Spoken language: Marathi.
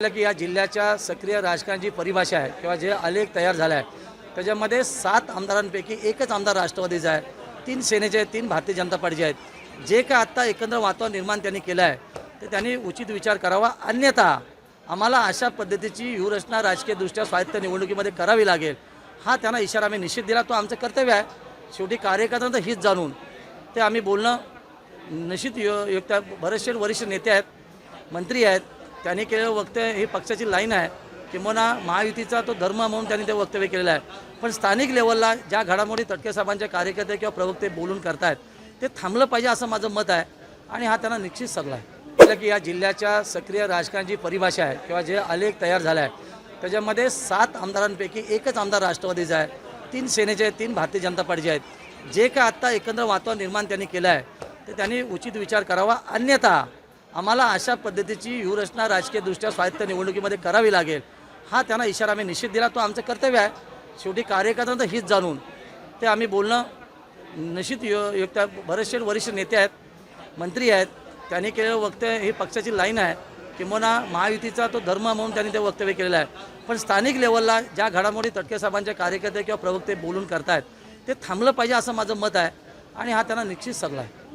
की या जिल्ह्याच्या सक्रिय राजकारणाची परिभाषा आहे किंवा जे आलेख तयार झाला आहे त्याच्यामध्ये सात आमदारांपैकी एकच आमदार राष्ट्रवादीचा आहे तीन सेनेचे आहेत तीन भारतीय जनता पार्टीचे आहेत. जे काय आत्ता एकंदर वातावरण निर्माण त्यांनी केलं आहे ते त्यांनी उचित विचार करावा. अन्यथा आम्हाला अशा पद्धतीची व्यूहरचना राजकीयदृष्ट्या स्वायत्त निवडणुकीमध्ये करावी लागेल हा त्यांना इशारा आम्ही निश्चित दिला. तो आमचं कर्तव्य आहे. शेवटी कार्यकर्त्यांचं हित जाणून ते आम्ही बोलणं निश्चित यो योग्य बरेचसे वरिष्ठ नेते आहेत मंत्री आहेत त्यांनी केलेलं वक्तव्य ही पक्षाची लाईन आहे किंवा महायुतीचा तो धर्म म्हणून त्यांनी ते वक्तव्य केलेलं आहे. पण स्थानिक लेवलला ज्या घडामोडी तटके साहेबांचे कार्यकर्ते किंवा प्रवक्ते बोलून करतायत ते थांबलं पाहिजे असं माझं मत आहे आणि हा त्यांना निश्चित सगळा आहे. म्हटलं की या जिल्ह्याच्या सक्रिय राजकारणाची परिभाषा आहे किंवा जे आलेख तयार झाला आहे त्याच्यामध्ये सात आमदारांपैकी एकच आमदार राष्ट्रवादीचा आहे तीन सेनेचे आहेत तीन भारतीय जनता पार्टीचे आहेत. जे काय आत्ता एकंदर वातावरण निर्माण त्यांनी केलं आहे ते त्यांनी उचित विचार करावा अन्यथा आम्हाला अशा पद्धतीची व्यूहरचना राजकीयदृष्ट्या स्वायत्त निवडणुकीमध्ये करावी लागेल. हा त्यांना इशारा आम्ही निश्चित दिला. तो आमचं कर्तव्य आहे. शेवटी कार्यकर्त्यांचं हित जाणून ते आम्ही बोलणं निश्चित यो युक्त बरेचसे वरिष्ठ नेते आहेत मंत्री आहेत त्यांनी केलेलं वक्तव्य ही पक्षाची लाईन आहे किंवा महायुतीचा तो धर्म म्हणून त्यांनी ते वक्तव्य केलेलं आहे. पण स्थानिक लेवलला ज्या घडामोडी तटके साहेबांचे कार्यकर्ते किंवा प्रवक्ते बोलून करतायत ते थांबलं पाहिजे असं माझं मत आहे आणि हा त्यांना निश्चित सल्ला आहे.